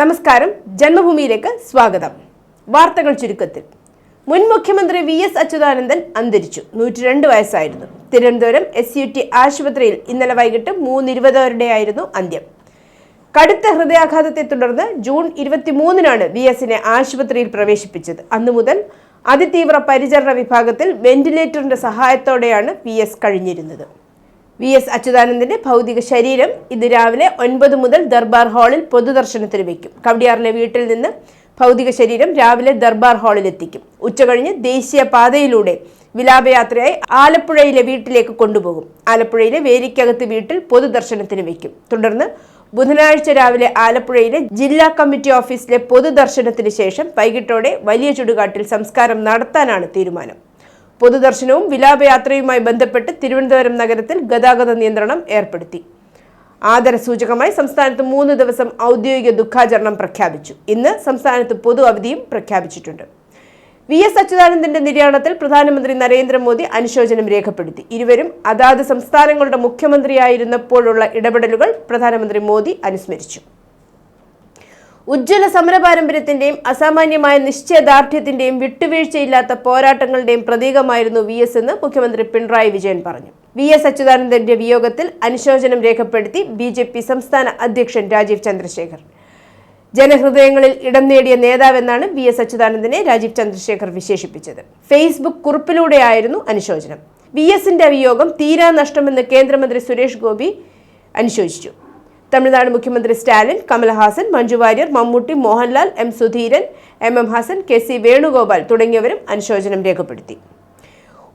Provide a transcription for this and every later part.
നമസ്കാരം. ജന്മഭൂമിയിലേക്ക് സ്വാഗതം. വാർത്തകൾ ചുരുക്കത്തിൽ. മുൻ മുഖ്യമന്ത്രി വി എസ് അച്യുതാനന്ദൻ അന്തരിച്ചു. നൂറ്റി രണ്ട് വയസ്സായിരുന്നു. തിരുവനന്തപുരം എസ് യു ടി ആശുപത്രിയിൽ ഇന്നലെ വൈകിട്ട് മൂന്നിരുപതോരുടെയായിരുന്നു അന്ത്യം. കടുത്ത ഹൃദയാഘാതത്തെ തുടർന്ന് ജൂൺ ഇരുപത്തിമൂന്നിനാണ് വി എസിനെ ആശുപത്രിയിൽ പ്രവേശിപ്പിച്ചത്. അന്നു മുതൽ അതിതീവ്ര പരിചരണ വിഭാഗത്തിൽ വെന്റിലേറ്ററിന്റെ സഹായത്തോടെയാണ് വി എസ് കഴിഞ്ഞിരുന്നത്. വി എസ് അച്യുതാനന്ദന്റെ ഭൗതിക ശരീരം ഇന്ന് രാവിലെ ഒൻപത് മുതൽ ദർബാർ ഹാളിൽ പൊതുദർശനത്തിന് വയ്ക്കും കവടിയാറിലെ വീട്ടിൽ നിന്ന് ഭൗതിക ശരീരം രാവിലെ ദർബാർ ഹാളിൽ എത്തിക്കും. ഉച്ചകഴിഞ്ഞ് ദേശീയ പാതയിലൂടെ വിലാപയാത്രയായി ആലപ്പുഴയിലെ വീട്ടിലേക്ക് കൊണ്ടുപോകും. ആലപ്പുഴയിലെ വേലിക്കകത്ത് വീട്ടിൽ പൊതുദർശനത്തിന് വയ്ക്കും തുടർന്ന് ബുധനാഴ്ച രാവിലെ ആലപ്പുഴയിലെ ജില്ലാ കമ്മിറ്റി ഓഫീസിലെ പൊതുദർശനത്തിന് ശേഷം വൈകിട്ടോടെ വലിയ ചുടുകാട്ടിൽ സംസ്കാരം നടത്താനാണ് തീരുമാനം. പൊതുദർശനവും വിലാപയാത്രയുമായി ബന്ധപ്പെട്ട് തിരുവനന്തപുരം നഗരത്തിൽ ഗതാഗത നിയന്ത്രണം ഏർപ്പെടുത്തി. ആദരസൂചകമായി സംസ്ഥാനത്ത് മൂന്ന് ദിവസം ഔദ്യോഗിക ദുഃഖാചരണം പ്രഖ്യാപിച്ചു. ഇന്ന് സംസ്ഥാനത്ത് പൊതു അവധിയും പ്രഖ്യാപിച്ചിട്ടുണ്ട്. വി എസ് അച്യുതാനന്ദന്റെ നിര്യാണത്തിൽ പ്രധാനമന്ത്രി നരേന്ദ്രമോദി അനുശോചനം രേഖപ്പെടുത്തി. ഇരുവരും അതാത് സംസ്ഥാനങ്ങളുടെ മുഖ്യമന്ത്രിയായിരുന്നപ്പോഴുള്ള ഇടപെടലുകൾ പ്രധാനമന്ത്രി മോദി അനുസ്മരിച്ചു. ഉജ്ജ്വല സമര പാരമ്പര്യത്തിന്റെയും അസാമാന്യമായ നിശ്ചയദാർഢ്യത്തിന്റെയും വിട്ടുവീഴ്ചയില്ലാത്ത പോരാട്ടങ്ങളുടെയും പ്രതീകമായിരുന്നു വി എസ് എന്ന് മുഖ്യമന്ത്രി പിണറായി വിജയൻ പറഞ്ഞു. വി എസ് അച്യുതാനന്ദന്റെ വിയോഗത്തിൽ അനുശോചനം രേഖപ്പെടുത്തി ബി ജെ പി സംസ്ഥാന അധ്യക്ഷൻ രാജീവ് ചന്ദ്രശേഖർ. ജനഹൃദയങ്ങളിൽ ഇടം നേടിയ നേതാവെന്നാണ് വി എസ് അച്യുതാനന്ദനെ രാജീവ് ചന്ദ്രശേഖർ വിശേഷിപ്പിച്ചത്. ഫേസ്ബുക്ക് കുറിപ്പിലൂടെയായിരുന്നു അനുശോചനം. വി എസിന്റെ വിയോഗം തീരാ നഷ്ടമെന്ന് കേന്ദ്രമന്ത്രി സുരേഷ് ഗോപി അനുശോചിച്ചു. തമിഴ്നാട് മുഖ്യമന്ത്രി Stalin Kamal Haasan Manju Warrier Mammootty Mohanlal M Sudheeran M M Hassan K C Venugopal തുടങ്ങിയവരും അനുശോചനം രേഖപ്പെടുത്തി.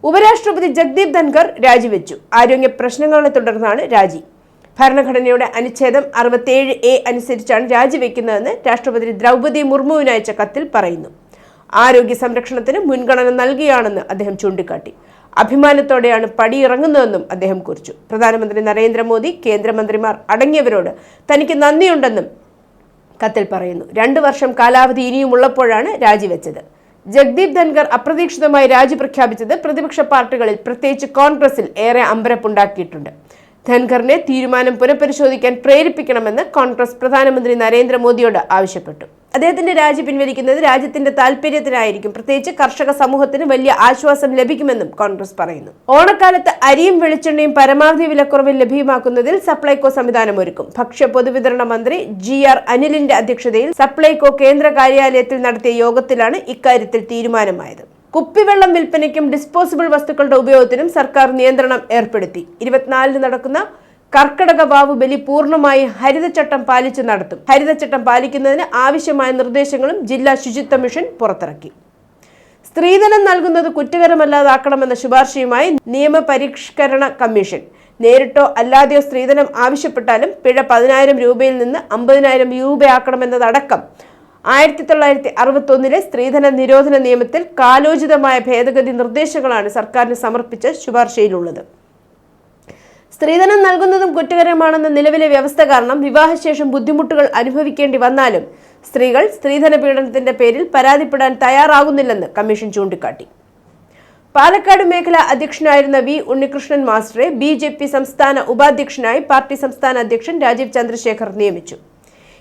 ഉപരാഷ്ട്രപതി ജഗ്ദീപ് ധൻഖർ രാജിവെച്ചു. ആരോഗ്യ പ്രശ്നങ്ങളെ തുടർന്നാണ് രാജി. ഭരണഘടനയുടെ അനുച്ഛേദം അറുപത്തേഴ് എ അനുസരിച്ചാണ് രാജിവെക്കുന്നതെന്ന് രാഷ്ട്രപതി ദ്രൗപദി മുർമുവിനയച്ച കത്തിൽ പറയുന്നു. ആരോഗ്യ സംരക്ഷണത്തിന് മുൻഗണന നൽകിയാണെന്ന് അദ്ദേഹം ചൂണ്ടിക്കാട്ടി. അഭിമാനത്തോടെയാണ് പടിയിറങ്ങുന്നതെന്നും അദ്ദേഹം കുറിച്ചു. പ്രധാനമന്ത്രി നരേന്ദ്രമോദി കേന്ദ്രമന്ത്രിമാർ അടങ്ങിയവരോട് തനിക്ക് നന്ദിയുണ്ടെന്നും കത്തിൽ പറയുന്നു. രണ്ടു വർഷം കാലാവധി ഇനിയുമുള്ളപ്പോഴാണ് രാജിവെച്ചത്. ജഗ്ദീപ് ധൻഖർ അപ്രതീക്ഷിതമായി രാജി പ്രഖ്യാപിച്ചത് പ്രതിപക്ഷ പാർട്ടികളിൽ പ്രത്യേകിച്ച് കോൺഗ്രസിൽ ഏറെ അമ്പരപ്പുണ്ടാക്കിയിട്ടുണ്ട്. ധൻഖറിനെ തീരുമാനം പുനഃപരിശോധിക്കാൻ പ്രേരിപ്പിക്കണമെന്ന് കോൺഗ്രസ് പ്രധാനമന്ത്രി നരേന്ദ്രമോദിയോട് ആവശ്യപ്പെട്ടു. അദ്ദേഹത്തിന്റെ രാജി പിൻവലിക്കുന്നത് രാജ്യത്തിന്റെ താല്പര്യത്തിനായിരിക്കും. പ്രത്യേകിച്ച് കർഷക സമൂഹത്തിന് വലിയ ആശ്വാസം ലഭിക്കുമെന്നും കോൺഗ്രസ് പറയുന്നു. ഓണക്കാലത്ത് അരിയും വെളിച്ചെണ്ണയും പരമാവധി വിലക്കുറവിൽ ലഭ്യമാക്കുന്നതിൽ സപ്ലൈകോ സംവിധാനം ഒരുക്കും ഭക്ഷ്യ പൊതുവിതരണ മന്ത്രി ജി ആർ അനിലിന്റെ അധ്യക്ഷതയിൽ സപ്ലൈകോ കേന്ദ്ര കാര്യാലയത്തിൽ നടത്തിയ യോഗത്തിലാണ് ഇക്കാര്യത്തിൽ തീരുമാനമായത്. കുപ്പിവെള്ളം വിൽപ്പനയ്ക്കും ഡിസ്പോസിബിൾ വസ്തുക്കളുടെ ഉപയോഗത്തിനും സർക്കാർ നിയന്ത്രണം ഏർപ്പെടുത്തി. ഇരുപത്തിനാലിന് നടക്കുന്ന കർക്കടക വാവ് ബലി പൂർണമായി ഹരിതചട്ടം പാലിച്ച് നടത്തും. ഹരിതചട്ടം പാലിക്കുന്നതിന് ആവശ്യമായ നിർദ്ദേശങ്ങളും ജില്ലാ ശുചിത്വ മിഷൻ പുറത്തിറക്കി. സ്ത്രീധനം നൽകുന്നത് കുറ്റകരമല്ലാതാക്കണമെന്ന ശുപാർശയുമായി നിയമപരിഷ്കരണ കമ്മീഷൻ. നേരിട്ടോ അല്ലാതെയോ സ്ത്രീധനം ആവശ്യപ്പെട്ടാലും പിഴ പതിനായിരം രൂപയിൽ നിന്ന് അമ്പതിനായിരം രൂപയാക്കണമെന്നതടക്കം ആയിരത്തി തൊള്ളായിരത്തി അറുപത്തൊന്നിലെ സ്ത്രീധന നിരോധന നിയമത്തിൽ കാലോചിതമായ ഭേദഗതി നിർദ്ദേശങ്ങളാണ് സർക്കാരിന് സമർപ്പിച്ച ശുപാർശയിലുള്ളത്. സ്ത്രീധനം നൽകുന്നതും കുറ്റകരമാണെന്ന നിലവിലെ വ്യവസ്ഥ കാരണം വിവാഹശേഷം ബുദ്ധിമുട്ടുകൾ അനുഭവിക്കേണ്ടി വന്നാലും സ്ത്രീകൾ സ്ത്രീധന പീഡനത്തിന്റെ പേരിൽ പരാതിപ്പെടാൻ തയ്യാറാകുന്നില്ലെന്ന് കമ്മീഷൻ ചൂണ്ടിക്കാട്ടി. പാലക്കാട് മേഖല അധ്യക്ഷനായിരുന്ന വി ഉണ്ണികൃഷ്ണൻ മാസ്റ്ററെ ബി ജെ പി സംസ്ഥാന ഉപാധ്യക്ഷനായി പാർട്ടി സംസ്ഥാന അധ്യക്ഷൻ രാജീവ് ചന്ദ്രശേഖർ നിയമിച്ചു.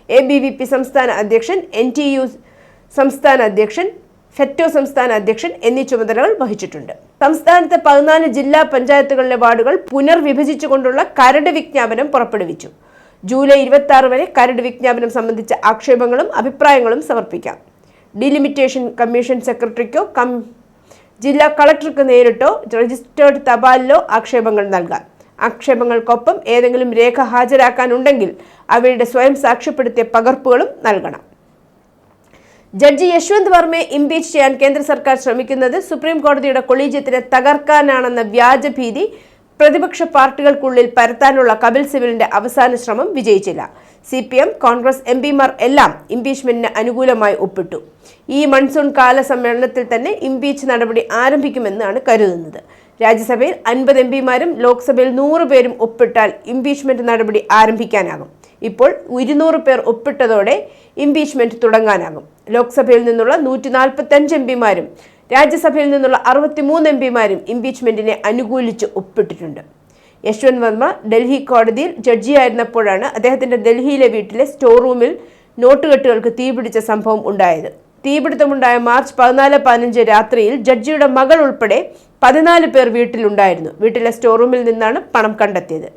എ ബി വി പി സംസ്ഥാന അധ്യക്ഷൻ എൻ ടി യു സംസ്ഥാന അധ്യക്ഷൻ ഫെറ്റോ സംസ്ഥാന അധ്യക്ഷൻ എന്നീ ചുമതലകൾ വഹിച്ചിട്ടുണ്ട്. സംസ്ഥാനത്തെ പതിനാല് ജില്ലാ പഞ്ചായത്തുകളിലെ വാർഡുകൾ പുനർവിഭജിച്ചുകൊണ്ടുള്ള കരട് വിജ്ഞാപനം പുറപ്പെടുവിച്ചു. ജൂലൈ ഇരുപത്തി ആറ് വരെ കരട് വിജ്ഞാപനം സംബന്ധിച്ച ആക്ഷേപങ്ങളും അഭിപ്രായങ്ങളും സമർപ്പിക്കാം. ഡിലിമിറ്റേഷൻ കമ്മീഷൻ സെക്രട്ടറിക്കോ കം ജില്ലാ കളക്ടർക്ക് നേരിട്ടോ രജിസ്റ്റേർഡ് തപാലിലോ ആക്ഷേപങ്ങൾ നൽകാം. ആക്ഷേപങ്ങൾക്കൊപ്പം ഏതെങ്കിലും രേഖ ഹാജരാക്കാനുണ്ടെങ്കിൽ അവയുടെ സ്വയം സാക്ഷ്യപ്പെടുത്തിയ പകർപ്പുകളും നൽകണം. ജഡ്ജി യശ്വന്ത് വർമ്മയെ ഇംപീച്ച് ചെയ്യാൻ കേന്ദ്ര സർക്കാർ ശ്രമിക്കുന്നത് സുപ്രീം കോടതിയുടെ കൊളീജിയത്തിനെ തകർക്കാനാണെന്ന വ്യാജഭീതി പ്രതിപക്ഷ പാർട്ടികൾക്കുള്ളിൽ പരത്താനുള്ള കപിൽ സിബലിന്റെ അവസാന ശ്രമം വിജയിച്ചില്ല. C P M Congress M പിമാർ എല്ലാം ഇംപീച്ച്മെന്റിന് അനുകൂലമായി ഒപ്പിട്ടു. ഈ മൺസൂൺ കാല സമ്മേളനത്തിൽ തന്നെ ഇംപീച്ച് നടപടി ആരംഭിക്കുമെന്നാണ് കരുതുന്നത്. രാജ്യസഭയിൽ അൻപത് എം പിമാരും ലോക്സഭയിൽ നൂറ് പേരും ഒപ്പിട്ടാൽ ഇംപീച്ച്മെന്റ് നടപടി ആരംഭിക്കാനാകും. ഇപ്പോൾ ഇരുന്നൂറ് പേർ ഒപ്പിട്ടതോടെ ഇംപീച്ച്മെന്റ് തുടങ്ങാനാകും. ലോക്സഭയിൽ നിന്നുള്ള നൂറ്റി നാൽപ്പത്തഞ്ച് എം പിമാരും രാജ്യസഭയിൽ നിന്നുള്ള അറുപത്തിമൂന്ന് എം പിമാരും ഇംപീച്ച്മെന്റിനെ അനുകൂലിച്ച് ഒപ്പിട്ടിട്ടുണ്ട്. യശ്വന്ത് വർമ്മ ഡൽഹി കോടതിയിൽ ജഡ്ജിയായിരുന്നപ്പോഴാണ് അദ്ദേഹത്തിന്റെ ഡൽഹിയിലെ വീട്ടിലെ സ്റ്റോർ റൂമിൽ നോട്ടുകെട്ടുകൾക്ക് തീപിടിച്ച സംഭവം ഉണ്ടായത്. തീപിടുത്തമുണ്ടായ മാർച്ച് പതിനാല് പതിനഞ്ച് രാത്രിയിൽ ജഡ്ജിയുടെ മകൾ ഉൾപ്പെടെ പതിനാല് പേർ വീട്ടിലുണ്ടായിരുന്നു. വീട്ടിലെ സ്റ്റോർ റൂമിൽ നിന്നാണ് പണം കണ്ടെത്തിയത്.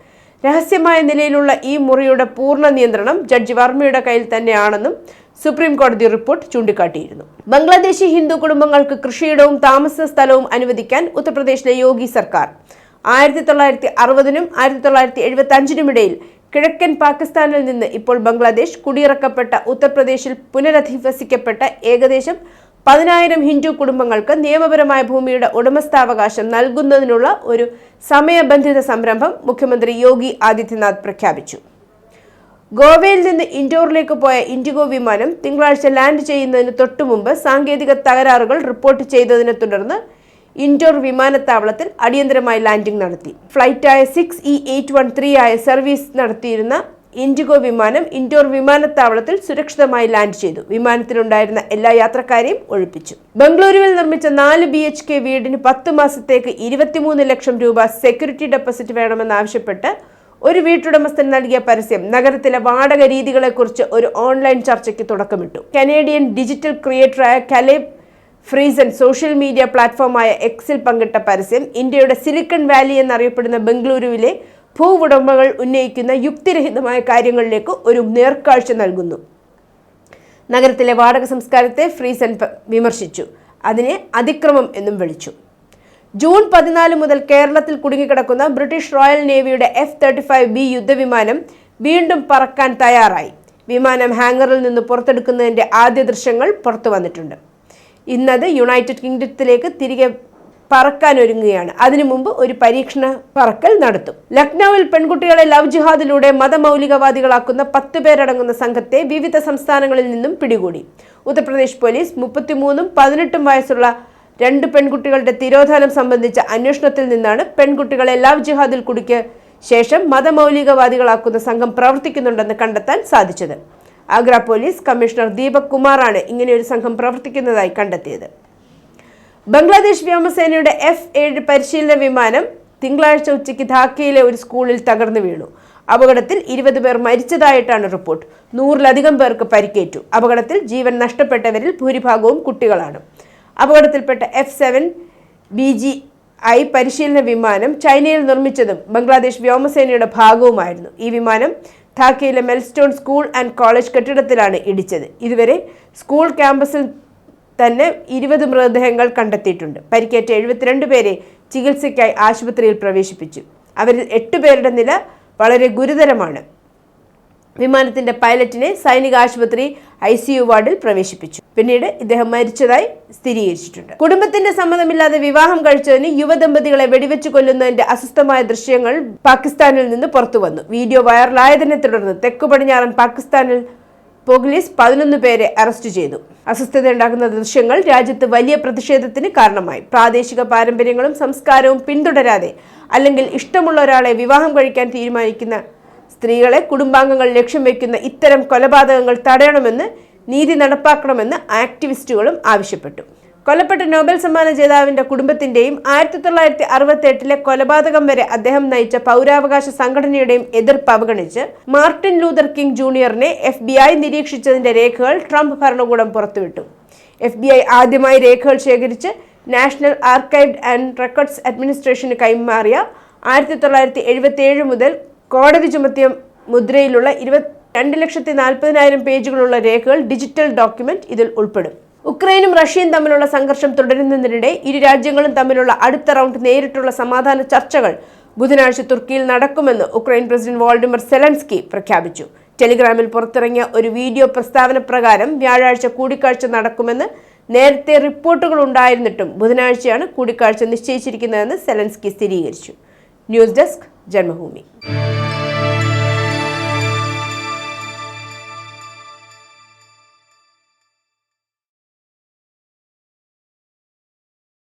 രഹസ്യമായ നിലയിലുള്ള ഈ മുറിയുടെ പൂർണ നിയന്ത്രണം ജഡ്ജി വർമ്മയുടെ കയ്യിൽ തന്നെയാണെന്നും സുപ്രീം കോടതി റിപ്പോർട്ട് ചൂണ്ടിക്കാട്ടിയിരുന്നു. ബംഗ്ലാദേശി ഹിന്ദു കുടുംബങ്ങൾക്ക് കൃഷിയിടവും താമസ സ്ഥലവും അനുവദിക്കാൻ ഉത്തർപ്രദേശിലെ യോഗി സർക്കാർ. ആയിരത്തി തൊള്ളായിരത്തി അറുപതിനും ആയിരത്തി തൊള്ളായിരത്തി എഴുപത്തി അഞ്ചിനുമിടയിൽ കിഴക്കൻ പാകിസ്ഥാനിൽ നിന്ന് ഇപ്പോൾ ബംഗ്ലാദേശ് കുടിയിറക്കപ്പെട്ട ഉത്തർപ്രദേശിൽ പുനരധിവസിക്കപ്പെട്ട ഏകദേശം പതിനായിരം ഹിന്ദു കുടുംബങ്ങൾക്ക് നിയമപരമായ ഭൂമിയുടെ ഉടമസ്ഥാവകാശം നൽകുന്നതിനുള്ള ഒരു സമയബന്ധിത സംരംഭം മുഖ്യമന്ത്രി യോഗി ആദിത്യനാഥ് പ്രഖ്യാപിച്ചു. ഗോവയിൽ നിന്ന് ഇൻഡോറിലേക്ക് പോയ ഇൻഡിഗോ വിമാനം തിങ്കളാഴ്ച ലാൻഡ് ചെയ്യുന്നതിന് തൊട്ടുമുമ്പ് സാങ്കേതിക തകരാറുകൾ റിപ്പോർട്ട് ചെയ്തതിനെ തുടർന്ന് ഇൻഡോർ വിമാനത്താവളത്തിൽ അടിയന്തരമായി ലാൻഡിംഗ് നടത്തി. ഫ്ലൈറ്റായ six E eight one three ആയ സർവീസ് നടത്തിയിരുന്ന ഇൻഡിഗോ വിമാനം ഇൻഡോർ വിമാനത്താവളത്തിൽ സുരക്ഷിതമായി ലാൻഡ് ചെയ്തു. വിമാനത്തിലുണ്ടായിരുന്ന എല്ലാ യാത്രക്കാരെയും ഒഴിപ്പിച്ചു. ബംഗളൂരുവിൽ നിർമ്മിച്ച നാല് ബി എച്ച് കെ വീടിന് പത്ത് മാസത്തേക്ക് ഇരുപത്തിമൂന്ന് ലക്ഷം രൂപ സെക്യൂരിറ്റി ഡെപ്പോസിറ്റ് വേണമെന്നാവശ്യപ്പെട്ട് ഒരു വീട്ടുടമസ്ഥൻ നൽകിയ പരസ്യം നഗരത്തിലെ വാടക രീതികളെക്കുറിച്ച് ഒരു ഓൺലൈൻ ചർച്ചയ്ക്ക് തുടക്കമിട്ടു. കനേഡിയൻ ഡിജിറ്റൽ ക്രിയേറ്ററായ കലേബ് ഫ്രീസൺ സോഷ്യൽ മീഡിയ പ്ലാറ്റ്ഫോമായ എക്സിൽ പങ്കിട്ട പരസ്യം ഇന്ത്യയുടെ സിലിക്കൺ വാലി എന്നറിയപ്പെടുന്ന ബംഗളൂരുവിലെ ഭൂവുടമകൾ ഉന്നയിക്കുന്ന യുക്തിരഹിതമായ കാര്യങ്ങളിലേക്ക് ഒരു നേർക്കാഴ്ച നൽകുന്നു. നഗരത്തിലെ വാടക സംസ്കാരത്തെ ഫ്രീസൻ വിമർശിച്ചു. അതിനെ അതിക്രമം എന്നും വിളിച്ചു. ജൂൺ പതിനാല് മുതൽ കേരളത്തിൽ കുടുങ്ങിക്കിടക്കുന്ന ബ്രിട്ടീഷ് റോയൽ നേവിയുടെ എഫ് തേർട്ടി ഫൈവ് ബി യുദ്ധവിമാനം വീണ്ടും പറക്കാൻ തയ്യാറായി. വിമാനം ഹാങ്ങറിൽ നിന്ന് പുറത്തെടുക്കുന്നതിന്റെ ആദ്യ ദൃശ്യങ്ങൾ പുറത്തു വന്നിട്ടുണ്ട്. ഇന്നത് യുണൈറ്റഡ് കിങ്ഡത്തിലേക്ക് തിരികെ പറക്കാൻ ഒരുങ്ങുകയാണ് അതിനു മുമ്പ് ഒരു പരീക്ഷണ പറക്കൽ നടത്തും. ലക്നൌവിൽ പെൺകുട്ടികളെ ലവ് ജിഹാദിലൂടെ മതമൗലികവാദികളാക്കുന്ന പത്ത് പേരടങ്ങുന്ന സംഘത്തെ വിവിധ സംസ്ഥാനങ്ങളിൽ നിന്നും പിടികൂടി. ഉത്തർപ്രദേശ് പോലീസ് മുപ്പത്തിമൂന്നും പതിനെട്ടും വയസ്സുള്ള രണ്ട് പെൺകുട്ടികളുടെ തിരോധാനം സംബന്ധിച്ച അന്വേഷണത്തിൽ നിന്നാണ് പെൺകുട്ടികളെ ലവ് ജിഹാദിൽ കുടുക്കിയ ശേഷം മതമൗലികവാദികളാക്കുന്ന സംഘം പ്രവർത്തിക്കുന്നുണ്ടെന്ന് കണ്ടെത്താൻ സാധിച്ചത്. ആഗ്ര പോലീസ് കമ്മീഷണർ ദീപക് കുമാറാണ് ഇങ്ങനെയൊരു സംഘം പ്രവർത്തിക്കുന്നതായി കണ്ടെത്തിയത്. ബംഗ്ലാദേശ് വ്യോമസേനയുടെ എഫ് ഏഴ് പരിശീലന വിമാനം തിങ്കളാഴ്ച ഉച്ചയ്ക്ക് ധാക്കയിലെ ഒരു സ്കൂളിൽ തകർന്നു വീണു. അപകടത്തിൽ ഇരുപത് പേർ മരിച്ചതായിട്ടാണ് റിപ്പോർട്ട്. നൂറിലധികം പേർക്ക് പരിക്കേറ്റു. അപകടത്തിൽ ജീവൻ നഷ്ടപ്പെട്ടവരിൽ ഭൂരിഭാഗവും കുട്ടികളാണ്. അപകടത്തിൽപ്പെട്ട F seven B G I പരിശീലന വിമാനം ചൈനയിൽ നിർമ്മിച്ചതും ബംഗ്ലാദേശ് വ്യോമസേനയുടെ ഭാഗവുമായിരുന്നു. ഈ വിമാനം ധാക്കയിലെ മെൽസ്റ്റോൺ സ്കൂൾ ആൻഡ് കോളേജ് കെട്ടിടത്തിലാണ് ഇടിച്ചത്. ഇതുവരെ സ്കൂൾ ക്യാമ്പസിൽ തന്നെ ഇരുപത് മൃതദേഹങ്ങൾ കണ്ടെത്തിയിട്ടുണ്ട്. പരിക്കേറ്റ എഴുപത്തിരണ്ട് പേരെ ചികിത്സയ്ക്കായി ആശുപത്രിയിൽ പ്രവേശിപ്പിച്ചു. അവരിൽ എട്ട് പേരുടെ നില വളരെ ഗുരുതരമാണ്. വിമാനത്തിന്റെ പൈലറ്റിനെ സൈനിക ആശുപത്രി ഐ സി യു വാർഡിൽ പ്രവേശിപ്പിച്ചു. പിന്നീട് ഇദ്ദേഹം മരിച്ചതായി സ്ഥിരീകരിച്ചിട്ടുണ്ട്. കുടുംബത്തിന്റെ സമ്മതമില്ലാതെ വിവാഹം കഴിച്ചതിന് യുവദമ്പതികളെ വെടിവെച്ച് കൊല്ലുന്നതിന്റെ അസ്വസ്ഥമായ ദൃശ്യങ്ങൾ പാകിസ്ഥാനിൽ നിന്ന് പുറത്തുവന്നു. വീഡിയോ വൈറലായതിനെ തുടർന്ന് തെക്കു പടിഞ്ഞാറൻ പാകിസ്ഥാനിൽ പോലീസ് പതിനൊന്ന് പേരെ അറസ്റ്റ് ചെയ്തു. അസ്വസ്ഥതയുണ്ടാക്കുന്ന ദൃശ്യങ്ങൾ രാജ്യത്ത് വലിയ പ്രതിഷേധത്തിന് കാരണമായി. പ്രാദേശിക പാരമ്പര്യങ്ങളും സംസ്കാരവും പിന്തുടരാതെ അല്ലെങ്കിൽ ഇഷ്ടമുള്ള ഒരാളെ വിവാഹം കഴിക്കാൻ തീരുമാനിക്കുന്ന സ്ത്രീകളെ കുടുംബാംഗങ്ങൾ ലക്ഷ്യം വയ്ക്കുന്ന ഇത്തരം കൊലപാതകങ്ങൾ തടയണമെന്ന് നീതി നടപ്പാക്കണമെന്ന് ആക്ടിവിസ്റ്റുകളും ആവശ്യപ്പെട്ടു. കൊല്ലപ്പെട്ട നോബൽ സമ്മാന ജേതാവിന്റെ കുടുംബത്തിന്റെയും ആയിരത്തി തൊള്ളായിരത്തി അറുപത്തി എട്ടിലെ കൊലപാതകം വരെ അദ്ദേഹം നയിച്ച പൗരാവകാശ സംഘടനയുടെയും എതിർപ്പ് അവഗണിച്ച് മാർട്ടിൻ ലൂതർ കിങ് ജൂനിയറിനെ എഫ് ബി ഐ നിരീക്ഷിച്ചതിന്റെ രേഖകൾ ട്രംപ് ഭരണകൂടം പുറത്തുവിട്ടു. എഫ് ബി ഐ ആദ്യമായി രേഖകൾ ശേഖരിച്ച് നാഷണൽ ആർക്കൈവ് ആൻഡ് റെക്കോർഡ്സ് അഡ്മിനിസ്ട്രേഷന് കൈമാറിയ ആയിരത്തി തൊള്ളായിരത്തി എഴുപത്തി ഏഴ് മുതൽ കോടതി ചുമത്തിയ മുദ്രയിലുള്ള ഇരുപത്തി രണ്ട് ലക്ഷത്തി നാൽപ്പതിനായിരം പേജുകളുള്ള രേഖകൾ ഡിജിറ്റൽ ഡോക്യുമെന്റ് ഇതിൽ ഉൾപ്പെടും. ഉക്രൈനും റഷ്യയും തമ്മിലുള്ള സംഘർഷം തുടരുന്നതിനിടെ ഇരു രാജ്യങ്ങളും തമ്മിലുള്ള അടുത്ത റൗണ്ട് നേരിട്ടുള്ള സമാധാന ചർച്ചകൾ ബുധനാഴ്ച തുർക്കിയിൽ നടക്കുമെന്ന് ഉക്രൈൻ പ്രസിഡന്റ് വോൾഡിമർ സെലൻസ്കി പ്രഖ്യാപിച്ചു. ടെലിഗ്രാമിൽ പുറത്തിറങ്ങിയ ഒരു വീഡിയോ പ്രസ്താവന പ്രകാരം വ്യാഴാഴ്ച കൂടിക്കാഴ്ച നടക്കുമെന്ന് നേരത്തെ റിപ്പോർട്ടുകൾ ഉണ്ടായിരുന്നിട്ടും ബുധനാഴ്ചയാണ് കൂടിക്കാഴ്ച നിശ്ചയിച്ചിരിക്കുന്നതെന്ന് സെലൻസ്കി സ്ഥിരീകരിച്ചു. News desk Janmabhumi.